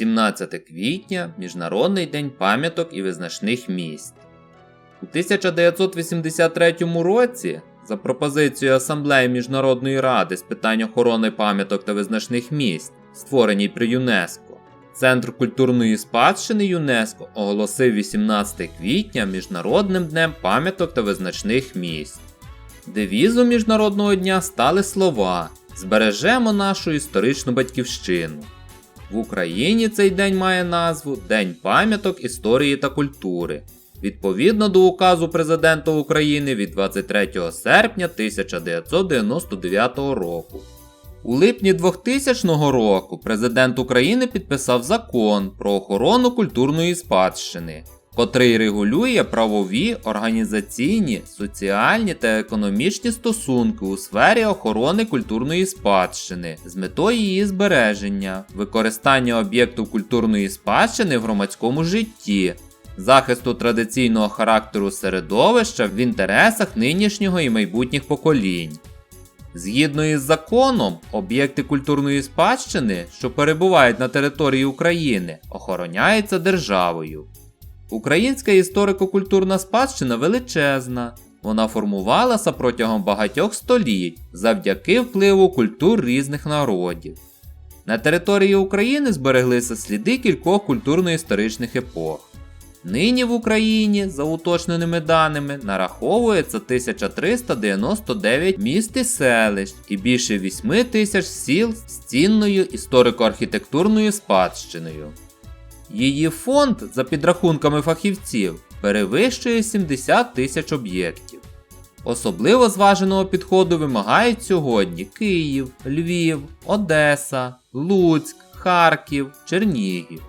18 квітня Міжнародний день пам'яток і визначних місць. У 1983 році, за пропозицією Асамблеї Міжнародної ради з питань охорони пам'яток та визначних місць, створеній при ЮНЕСКО, Центр культурної спадщини ЮНЕСКО оголосив 18 квітня Міжнародним днем пам'яток та визначних місць. Девізом Міжнародного дня стали слова Збережемо нашу історичну батьківщину. В Україні цей день має назву День пам'яток історії та культури. Відповідно до указу Президента України від 23 серпня 1999 року. У липні 2000 року президент України підписав закон про охорону культурної спадщини, котрий регулює правові, організаційні, соціальні та економічні стосунки у сфері охорони культурної спадщини з метою її збереження, використання об'єктів культурної спадщини в громадському житті, захисту традиційного характеру середовища в інтересах нинішнього і майбутніх поколінь. Згідно із законом, об'єкти культурної спадщини, що перебувають на території України, охороняються державою. Українська історико-культурна спадщина величезна. Вона формувалася протягом багатьох століть завдяки впливу культур різних народів. На території України збереглися сліди кількох культурно-історичних епох. Нині в Україні, за уточненими даними, нараховується 1399 міст і селищ і більше 8 тисяч сіл з цінною історико-архітектурною спадщиною. Її фонд, за підрахунками фахівців, перевищує 70 тисяч об'єктів. Особливо зваженого підходу вимагають сьогодні Київ, Львів, Одеса, Луцьк, Харків, Чернігів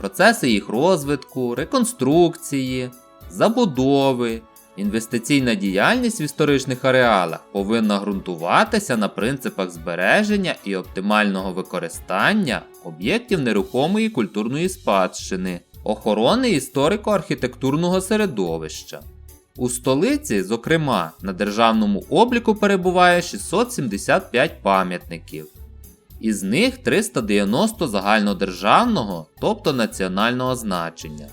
процеси їх розвитку, реконструкції, забудови, інвестиційна діяльність в історичних ареалах повинна ґрунтуватися на принципах збереження і оптимального використання об'єктів нерухомої культурної спадщини, охорони історико-архітектурного середовища. У столиці, зокрема, на державному обліку перебуває 675 пам'ятників, із них 390 загальнодержавного, тобто національного значення.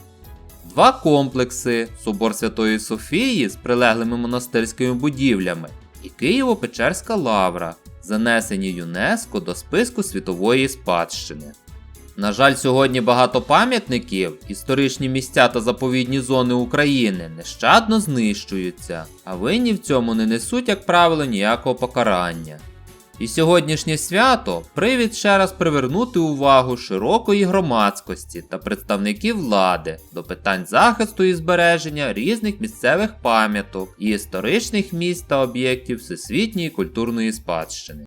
Два комплекси Собор Святої Софії з прилеглими монастирськими будівлями і Києво-Печерська лавра, занесені ЮНЕСКО до списку світової спадщини. На жаль, сьогодні багато пам'ятників, історичні місця та заповідні зони України нещадно знищуються, а винні в цьому не несуть, як правило, ніякого покарання. І сьогоднішнє свято привід ще раз привернути увагу широкої громадськості та представників влади до питань захисту і збереження різних місцевих пам'яток і історичних місць та об'єктів всесвітньої культурної спадщини.